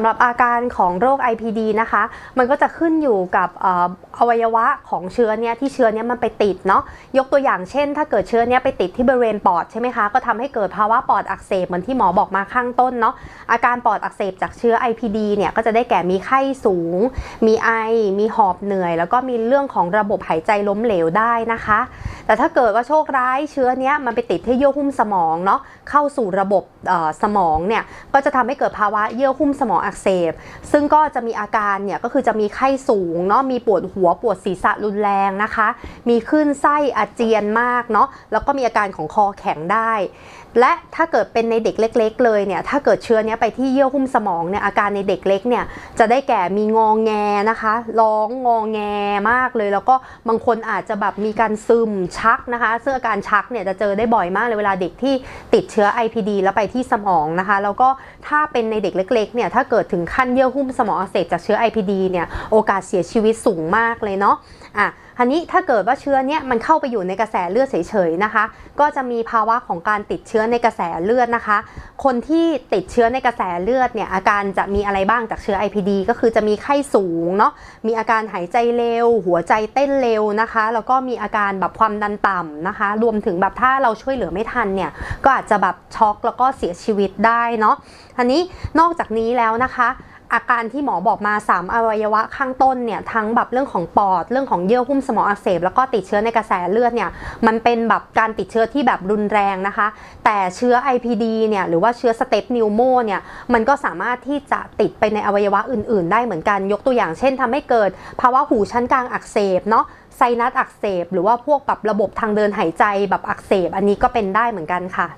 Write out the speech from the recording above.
ำหรับอาการของโรค IPD นะคะ มันก็จะขึ้นอยู่กับออวัยวะของเชื้อเนี้ยที่เชื้อเนี้ยมันไปติดเนาะยกตัวอย่างเช่น ถ้าเกิดเชื้อเนี้ยไปติดที่บริเวณปอดใช่ไหมคะก็ทำให้เกิดภาวะปอดอักเสบเหมือนที่หมอบอกมาข้างต้นเนาะอาการปอดอักเสบจากเชื้อ IPD เนี่ยก็จะได้แก่มีไข้สูง มีไอ มีหอบเหนื่อย แล้วก็มีเรื่องของระบบหายใจล้มเหลวได้นะคะ แต่ถ้าเกิดว่าโชคร้ายเชื้อเนี้ยมันไปติดที่เยื่อหุ้มสมองเนาะเข้าสู่ระบบสมองเนี่ยก็จะทำให้เกิดภาวะเยื่อหุ้มสมองอักเสบ ซึ่งก็จะมีอาการเนี่ยก็คือจะมีไข้สูงเนาะมีปวดหัวปวดศีรษะรุนแรงนะคะ มีคลื่นไส้อาเจียนมากเนาะแล้วก็มีอาการของคอแข็งได้ และถ้าเกิดเป็นในเด็กเล็ก ๆ เลยเนี่ยถ้าเกิดเชื้อเนี้ยไปที่เยื่อหุ้มสมองเนี่ยอาการในเด็กเล็กเนี่ยจะได้แก่มีงองแงนะคะ ร้องงองแงมากเลย แล้วก็บางคนอาจจะแบบมีการซึมชักนะคะ ซึ่งอาการชักเนี่ยจะเจอได้บ่อยมากเลยเวลาเด็กที่ติดเชื้อ IPD แล้วไปที่สมองนะคะ แล้วก็ถ้าเป็นในเด็กเล็กๆเนี่ยถ้าเกิดถึงขั้นเยื่อหุ้มสมองอักเสบจากเชื้อ IPD เนี่ยโอกาสเสียชีวิตสูงมากเลยเนาะอะทีนี้ถ้าเกิดว่าเชื้อเนี่ยมันเข้าไปอยู่ในกระแสเลือดเฉยๆนะคะ ก็จะมีภาวะของการติดเชื้อในกระแสเลือดนะคะ คนที่ติดเชื้อในกระแสเลือดเนี่ยอาการจะมีอะไรบ้างจากเชื้อ IPD ก็คือจะมีไข้สูงเนาะมีอาการหายใจเร็ว หัวใจเต้นเร็วนะคะ แล้วก็มีอาการแบบความดันต่ำนะคะ รวมถึงแบบถ้าเราช่วยเหลือไม่ทันเนี่ย ก็อาจจะแบบช็อกแล้วก็เสียชีวิตได้เนาะอันนี้นอกจากนี้แล้วนะคะ อาการที่หมอบอกมา 3 อวัยวะข้างต้นเนี่ยทั้งแบบเรื่องของปอด เรื่องของเยื่อหุ้มสมองอักเสบ แล้วก็ติดเชื้อในกระแสเลือดเนี่ยมันเป็นแบบการติดเชื้อที่แบบรุนแรงนะคะ แต่เชื้อ IPD เนี่ยหรือว่าเชื้อสเตปนิวโมเนี่ยมันก็สามารถที่จะติดไปในอวัยวะอื่น ๆ ได้เหมือนกันยกตัวอย่างเช่นทำให้เกิดภาวะหูชั้นกลางอักเสบเนาะไซนัสอักเสบ หรือว่าพวกแบบระบบทางเดินหายใจแบบอักเสบ อันนี้ก็เป็นได้เหมือนกันค่ะ